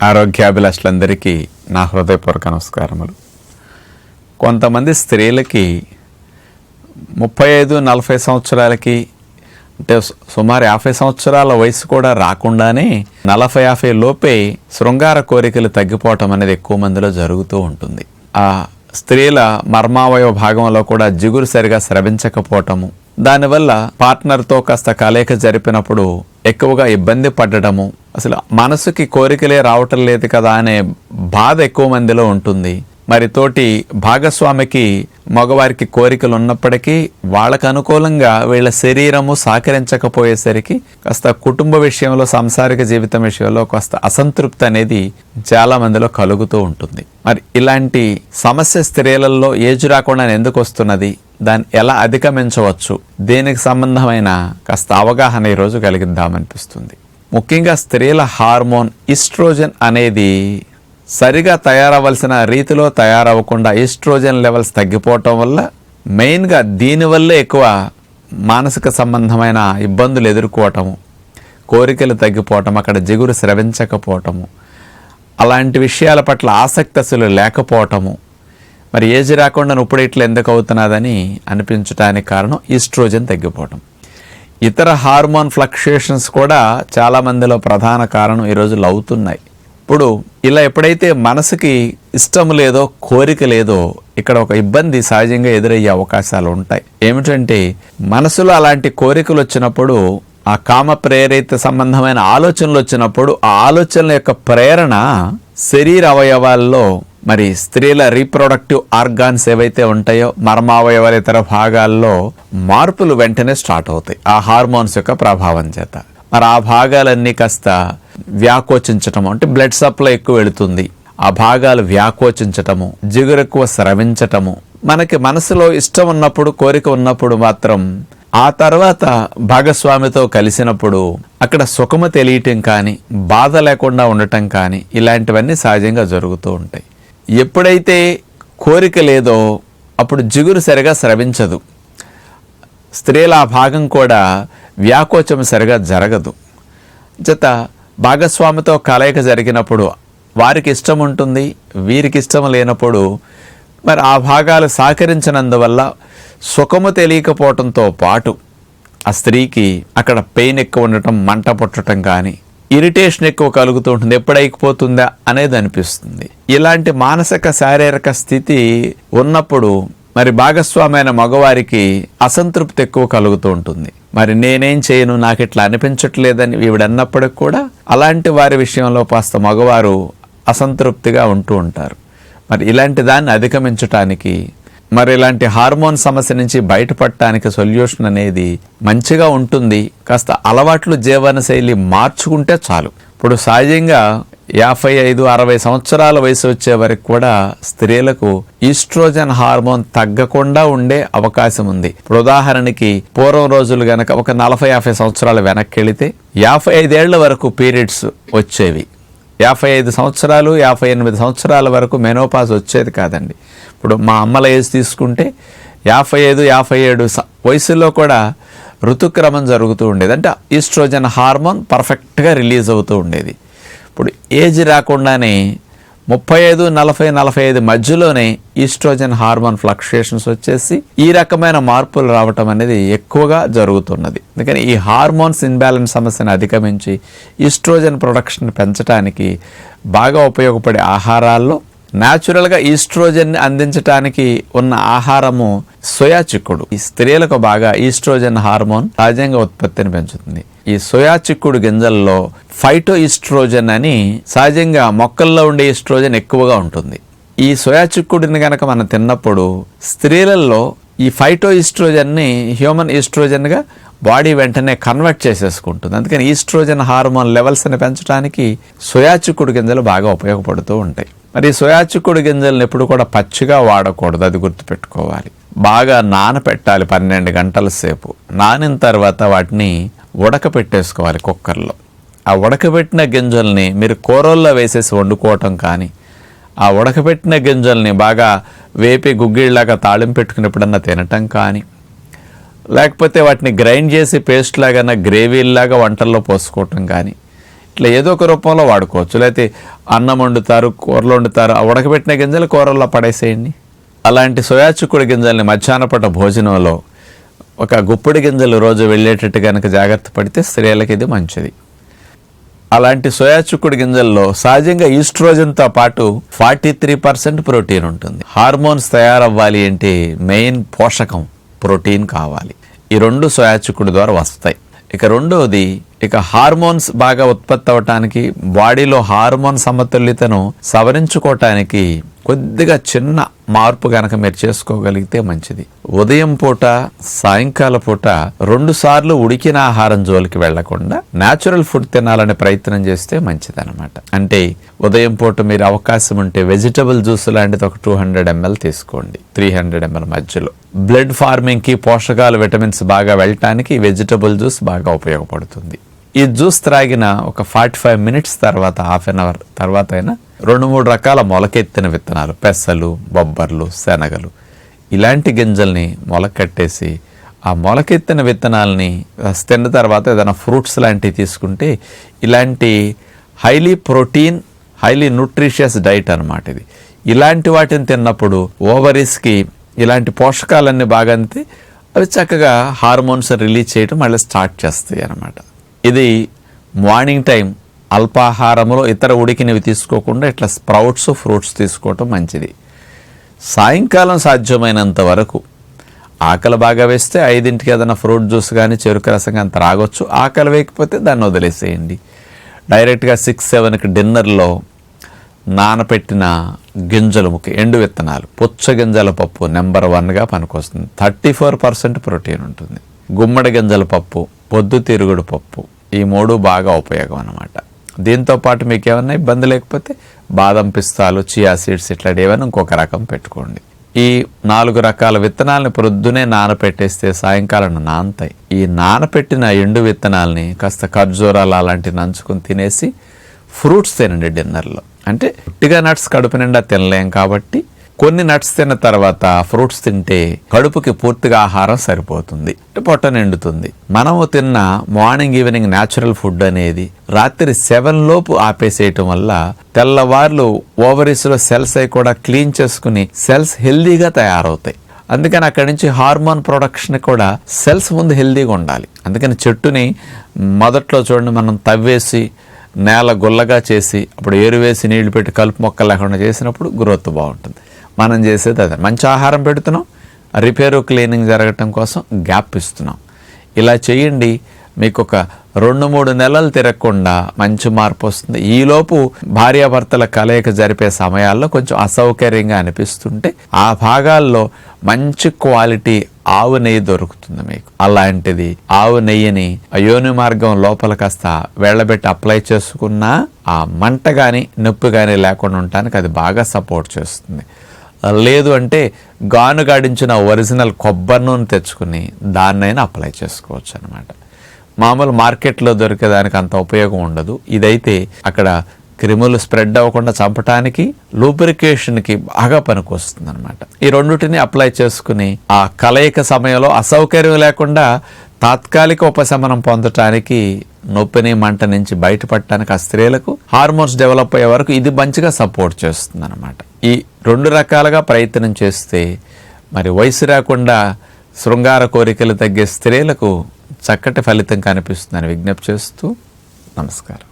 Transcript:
ఆరోగ్యాభిలాషులందరికీ నా హృదయపూర్వక నమస్కారములు. కొంతమంది స్త్రీలకి ముప్పై ఐదు నలభై సంవత్సరాలకి అంటే సుమారు యాభై సంవత్సరాల వయసు కూడా రాకుండానే నలభై యాభై లోపే శృంగార కోరికలు తగ్గిపోవటం అనేది ఎక్కువ మందిలో జరుగుతూ ఉంటుంది. ఆ స్త్రీల మర్మావయవ భాగంలో కూడా జిగురు సరిగా స్రవించకపోవటము దానివల్ల పార్ట్నర్తో కాస్త కలయిక జరిపినప్పుడు ఎక్కువగా ఇబ్బంది పడటము అసలు మనసుకి కోరికలే రావటం లేదు కదా అనే బాధ ఎక్కువ మందిలో ఉంటుంది. మరి తోటి భాగస్వామికి మగవారికి కోరికలు ఉన్నప్పటికీ వాళ్ళకు అనుకూలంగా వీళ్ళ శరీరము సహకరించకపోయేసరికి కాస్త కుటుంబ విషయంలో సాంసారిక జీవితం విషయంలో కాస్త అసంతృప్తి అనేది చాలా మందిలో కలుగుతూ ఉంటుంది. మరి ఇలాంటి సమస్య స్త్రీలలో ఏజ్ రాకుండా ఎందుకు వస్తున్నది? దాన్ని ఎలా అధిగమించవచ్చు? దీనికి సంబంధమైన కాస్త అవగాహన ఈరోజు కలిగిద్దామనిపిస్తుంది. ముఖ్యంగా స్త్రీల హార్మోన్ ఈస్ట్రోజన్ అనేది సరిగా తయారవలసిన రీతిలో తయారవ్వకుండా ఈస్ట్రోజన్ లెవెల్స్ తగ్గిపోవటం వల్ల మెయిన్గా దీనివల్లే ఎక్కువ మానసిక సంబంధమైన ఇబ్బందులు ఎదుర్కోవటము కోరికలు తగ్గిపోవటం అక్కడ జిగురు స్రవించకపోవటము అలాంటి విషయాల పట్ల ఆసక్తి అసలు లేకపోవటము. మరి ఏజ్ రాకుండా ఇప్పుడు ఇట్లా ఎందుకు అవుతున్నదని అనిపించడానికి కారణం ఈస్ట్రోజన్ తగ్గిపోవటం. ఇతర హార్మోన్ ఫ్లక్చుయేషన్స్ కూడా చాలా మందిలో ప్రధాన కారణం ఈ రోజుల్లో అవుతున్నాయి. ఇప్పుడు ఇలా ఎప్పుడైతే మనసుకి ఇష్టం లేదో కోరిక లేదో ఇక్కడ ఒక ఇబ్బంది సహజంగా ఎదురయ్యే అవకాశాలు ఉంటాయి. ఏమిటంటే మనసులో అలాంటి కోరికలు వచ్చినప్పుడు ఆ కామ ప్రేరిత సంబంధమైన ఆలోచనలు వచ్చినప్పుడు ఆ ఆలోచనల యొక్క ప్రేరణ శరీర అవయవాల్లో మరి స్త్రీల రీప్రొడక్టివ్ ఆర్గాన్స్ ఏవైతే ఉంటాయో మర్మావయవాల ఇతర భాగాల్లో మార్పులు వెంటనే స్టార్ట్ అవుతాయి. ఆ హార్మోన్స్ యొక్క ప్రభావం చేత. మరి ఆ భాగాలన్నీ కాస్త వ్యాకోచించటం అంటే బ్లడ్ సప్లై ఎక్కువ వెళుతుంది. ఆ భాగాలు వ్యాకోచించటము జిగురు ఎక్కువ స్రవించటము మనకి మనసులో ఇష్టం ఉన్నప్పుడు కోరిక ఉన్నప్పుడు మాత్రం ఆ తర్వాత భాగస్వామితో కలిసినప్పుడు అక్కడ సుఖము తెలియటం కానీ బాధ లేకుండా ఉండటం కానీ ఇలాంటివన్నీ సహజంగా జరుగుతూ ఉంటాయి. ఎప్పుడైతే కోరిక లేదో అప్పుడు జిగురు సరిగా స్రవించదు. స్త్రీల ఆ భాగం కూడా వ్యాకోచం సరిగా జరగదు. జత భాగస్వామితో కలయిక జరిగినప్పుడు వారికి ఇష్టం ఉంటుంది వీరికి ఇష్టం లేనప్పుడు మరి ఆ భాగాలు సహకరించినందువల్ల సుఖము తెలియకపోవటంతో పాటు ఆ స్త్రీకి అక్కడ పెయిన్ ఎక్కువ ఉండటం మంట పుట్టడం కానీ ఇరిటేషన్ ఎక్కువ కలుగుతూ ఉంటుంది. ఎప్పుడైపోతుందా అనేది అనిపిస్తుంది. ఇలాంటి మానసిక శారీరక స్థితి ఉన్నప్పుడు మరి భాగస్వామైన మగవారికి అసంతృప్తి ఎక్కువ కలుగుతూ ఉంటుంది. మరి నేనేం చేయను నాకు ఇట్లా అనిపించట్లేదని ఈవిడన్నప్పటికి కూడా అలాంటి వారి విషయంలో కాస్త మగవారు అసంతృప్తిగా ఉంటూ ఉంటారు. మరి ఇలాంటి దాన్ని అధిగమించటానికి మరి ఇలాంటి హార్మోన్ సమస్య నుంచి బయటపడటానికి సొల్యూషన్ అనేది మంచిగా ఉంటుంది. కాస్త అలవాట్లు జీవనశైలి మార్చుకుంటే చాలు. ఇప్పుడు సహజంగా యాభై ఐదు అరవై సంవత్సరాల వయసు వచ్చే వరకు కూడా స్త్రీలకు ఈస్ట్రోజన్ హార్మోన్ తగ్గకుండా ఉండే అవకాశం ఉంది. ఇప్పుడు ఉదాహరణకి పూర్వం రోజులు గనక ఒక నలభై యాభై సంవత్సరాలు వెనక్కి వెళితే యాభై ఐదేళ్ళ వరకు పీరియడ్స్ వచ్చేవి. యాభై ఐదు సంవత్సరాలు యాభై ఎనిమిది సంవత్సరాల వరకు మెనోపాజ్ వచ్చేది కాదండి. ఇప్పుడు మా అమ్మల ఏజ్ తీసుకుంటే యాభై ఐదు యాభై ఏడు వయసులో కూడా ఋతుక్రమం జరుగుతూ ఉండేది. అంటే ఈస్ట్రోజన్ హార్మోన్ పర్ఫెక్ట్గా రిలీజ్ అవుతూ ఉండేది. ఇప్పుడు ఏజ్ రాకుండానే ముప్పై ఐదు నలభై నలభై ఐదు మధ్యలోనే ఈస్ట్రోజన్ హార్మోన్ ఫ్లక్చుయేషన్స్ వచ్చేసి ఈ రకమైన మార్పులు రావటం అనేది ఎక్కువగా జరుగుతున్నది. అందుకని ఈ హార్మోన్స్ ఇన్బ్యాలెన్స్ సమస్యను అధిగమించి ఈస్ట్రోజన్ ప్రొడక్షన్ పెంచడానికి బాగా ఉపయోగపడే ఆహారాల్లో న్యాచురల్గా ఈస్ట్రోజన్ అందించడానికి ఉన్న ఆహారము సోయా చిక్కుడు ఈ స్త్రీలకు బాగా ఈస్ట్రోజన్ హార్మోన్ సహజంగా ఉత్పత్తిని పెంచుతుంది. ఈ సోయా చిక్కుడు గింజల్లో ఫైటో ఈస్ట్రోజన్ అని సహజంగా మొక్కల్లో ఉండే ఈస్ట్రోజన్ ఎక్కువగా ఉంటుంది. ఈ సోయా చిక్కుడుని కనుక మనం తిన్నప్పుడు స్త్రీలలో ఈ ఫైటో ఈస్ట్రోజన్ని హ్యూమన్ ఈస్ట్రోజన్గా బాడీ వెంటనే కన్వర్ట్ చేసేసుకుంటుంది. అందుకని ఈస్ట్రోజన్ హార్మోన్ లెవెల్స్ని పెంచడానికి సోయా చిక్కుడు గింజలు బాగా ఉపయోగపడుతూ ఉంటాయి. మరి సోయాచిక్కుడు సోయా చిక్కుడు గింజలను ఎప్పుడు కూడా పచ్చిగా వాడకూడదు అది గుర్తుపెట్టుకోవాలి. బాగా నానపెట్టాలి పన్నెండు గంటల సేపు. నానిన తర్వాత వాటిని ఉడకపెట్టేసుకోవాలి కుక్కర్లో. ఆ ఉడకబెట్టిన గింజల్ని మీరు కూరల్లో వేసేసి వండుకోవటం కానీ ఆ ఉడకబెట్టిన గింజల్ని బాగా వేపి గుగ్గిళ్ళలాగా తాళింపు పెట్టుకున్నప్పుడన్నా తినటం కానీ లేకపోతే వాటిని గ్రైండ్ చేసి పేస్ట్ లాగా గ్రేవీలాగా వంటల్లో పోసుకోవటం కానీ ఇట్లా ఏదో ఒక రూపంలో వాడుకోవచ్చు. లేకపోతే అన్నం వండుతారు కూరలు వండుతారు ఆ ఉడకబెట్టిన గింజలు కూరల్లో పడేసేయండి. అలాంటి సోయా చిక్కుడు గింజల్ని మధ్యాహ్నపూట భోజనంలో ఒక గుప్పిడి గింజలు రోజు వెళ్ళేటట్టు కనుక జాగ్రత్త పడితే స్త్రీలకు ఇది మంచిది. అలాంటి సోయా చిక్కుడు గింజల్లో సహజంగా ఈస్ట్రోజన్తో పాటు ఫార్టీ త్రీ పర్సెంట్ ప్రోటీన్ ఉంటుంది. హార్మోన్స్ తయారవ్వాలి అంటే మెయిన్ పోషకం ప్రోటీన్ కావాలి. ఈ రెండు సోయా చిక్కుడు ద్వారా వస్తాయి. ఇక రెండవది ఇక హార్మోన్స్ బాగా ఉత్పత్తి అవటానికి బాడీలో హార్మోన్ సమతుల్యతను సవరించుకోవటానికి కొద్దిగా చిన్న మార్పు గనక మీరు చేసుకోగలిగితే మంచిది. ఉదయం పూట సాయంకాల పూట రెండు సార్లు ఉడికిన ఆహారం జోలికి వెళ్ళకుండా న్యాచురల్ ఫుడ్ తినాలనే ప్రయత్నం చేస్తే మంచిదనమాట అంటే ఉదయం పూట మీరు అవకాశం ఉంటే వెజిటబుల్ జ్యూస్ లాంటిది ఒక టూ హండ్రెడ్ ఎంఎల్ తీసుకోండి. త్రీ హండ్రెడ్ ఎంఎల్ మధ్యలో. బ్లడ్ ఫార్మింగ్కి పోషకాలు విటమిన్స్ బాగా వెళ్ళటానికి వెజిటబుల్ జ్యూస్ బాగా ఉపయోగపడుతుంది. ఈ జ్యూస్ త్రాగిన ఒక ఫార్టీ ఫైవ్ మినిట్స్ తర్వాత హాఫ్ అన్ అవర్ తర్వాత అయినా రెండు మూడు రకాల మొలకెత్తిన విత్తనాలు పెసలు బొబ్బర్లు శనగలు ఇలాంటి గింజల్ని మొలకట్టేసి ఆ మొలకెత్తిన విత్తనాలని తిన్న తర్వాత ఏదైనా ఫ్రూట్స్ లాంటివి తీసుకుంటే ఇలాంటి highly protein highly nutritious diet అన్నమాట ఇది. ఇలాంటి వాటిని తిన్నప్పుడు ఓవరీస్కి ఇలాంటి పోషకాలన్నీ బాగా అందితే అవి చక్కగా హార్మోన్స్ రిలీజ్ చేయడం మళ్ళీ స్టార్ట్ చేస్తాయి అన్నమాట. ఇది మార్నింగ్ టైం అల్పాహారంలో ఇతర ఉడికినవి తీసుకోకుండా ఇట్లా స్ప్రౌట్స్ ఫ్రూట్స్ తీసుకోవటం మంచిది. సాయంకాలం సాధ్యమైనంత వరకు ఆకలి బాగా వేస్తే ఐదింటికి ఏదైనా ఫ్రూట్ జ్యూస్ కానీ చెరుకు రసం కానీ త్రాగొచ్చు ఆకలి వేయకపోతే దాన్ని వదిలేసేయండి. డైరెక్ట్గా సిక్స్ సెవెన్కి డిన్నర్లో నానపెట్టిన గింజలు ముఖ్య ఎండు విత్తనాలు. పుచ్చ గింజల పప్పు నెంబర్ వన్గా పనికొస్తుంది. థర్టీ ఫోర్ పర్సెంట్ ప్రోటీన్ ఉంటుంది. గుమ్మడి గింజల పప్పు పొద్దుతిరుగుడు పప్పు ఈ మూడు బాగా ఉపయోగం అన్నమాట. దీంతో పాటు మీకు ఏమైనా ఇబ్బంది లేకపోతే బాదం పిస్తాలు చియా సీడ్స్ ఇట్లాంటి ఏమైనా ఇంకొక రకం పెట్టుకోండి. ఈ నాలుగు రకాల విత్తనాలని ప్రొద్దునే నానపెట్టేస్తే సాయంకాలం నానతాయి ఈ నానపెట్టిన ఎండు విత్తనాలని కాస్త ఖర్జూరాలు అలాంటివి నంచుకుని తినేసి ఫ్రూట్స్ తినండి డిన్నర్లో. అంటే ఇటుగా నట్స్ కడుపు నిండా తినలేం కాబట్టి కొన్ని నట్స్ తిన్న తర్వాత ఫ్రూట్స్ తింటే కడుపుకి పూర్తిగా ఆహారం సరిపోతుంది. అంటే పొట్ట నిండుతుంది. మనము తిన్న మార్నింగ్ ఈవినింగ్ న్యాచురల్ ఫుడ్ అనేది రాత్రి సెవెన్ లోపు ఆపేసేయటం వల్ల తెల్లవార్లు ఓవరీస్లో సెల్స్ అయి కూడా క్లీన్ చేసుకుని సెల్స్ హెల్దీగా తయారవుతాయి. అందుకని అక్కడి నుంచి హార్మోన్ ప్రొడక్షన్ కూడా సెల్స్ ముందు హెల్దీగా ఉండాలి. అందుకని చెట్టుని మొదట్లో చూడండి మనం తవ్వేసి నేల గుల్లగా చేసి అప్పుడు ఏరువేసి నీళ్ళు పెట్టి కలుపు మొక్కలు లేకుండా చేసినప్పుడు గ్రోత్ బాగుంటుంది. మనం చేసేది అదే. మంచి ఆహారం పెడుతున్నాం. రిపేరు క్లీనింగ్ జరగటం కోసం గ్యాప్ ఇస్తున్నాం. ఇలా చేయండి. మీకు ఒక రెండు మూడు నెలలు తిరగకుండా మంచి మార్పు వస్తుంది. ఈలోపు భార్యాభర్తల కలయిక జరిపే సమయాల్లో కొంచెం అసౌకర్యంగా అనిపిస్తుంటే ఆ భాగాల్లో మంచి క్వాలిటీ ఆవు నెయ్యి దొరుకుతుంది మీకు. అలాంటిది ఆవు నెయ్యిని అయోని మార్గం లోపల కాస్త వెళ్ళబెట్టి అప్లై చేసుకున్నా ఆ మంట కానీ నొప్పి కానీ లేకుండా ఉండటానికి అది బాగా సపోర్ట్ చేస్తుంది. లేదు అంటే గాను గాడించిన ఒరిజినల్ కొబ్బరి నూనె తెచ్చుకుని దాన్నైనా అప్లై చేసుకోవచ్చు అనమాట మామూలు మార్కెట్లో దొరికేదానికి అంత ఉపయోగం ఉండదు. ఇదైతే అక్కడ క్రిములు స్ప్రెడ్ అవ్వకుండా చంపటానికి లూబ్రికేషన్కి బాగా పనికొస్తుంది అనమాట ఈ రెండుటిని అప్లై చేసుకుని ఆ కలయిక సమయంలో అసౌకర్యం లేకుండా తాత్కాలిక ఉపశమనం పొందటానికి నొప్పిని మంట నుంచి బయటపడటానికి ఆ స్త్రీలకు హార్మోన్స్ డెవలప్ అయ్యే వరకు ఇది మంచిగా సపోర్ట్ చేస్తుంది అనమాట ఈ రెండు రకాలుగా ప్రయత్నం చేస్తే మరి వయసు రాకుండా శృంగార కోరికలు తగ్గే స్త్రీలకు చక్కటి ఫలితం కనిపిస్తుందని విజ్ఞప్తి చేస్తూ నమస్కారం.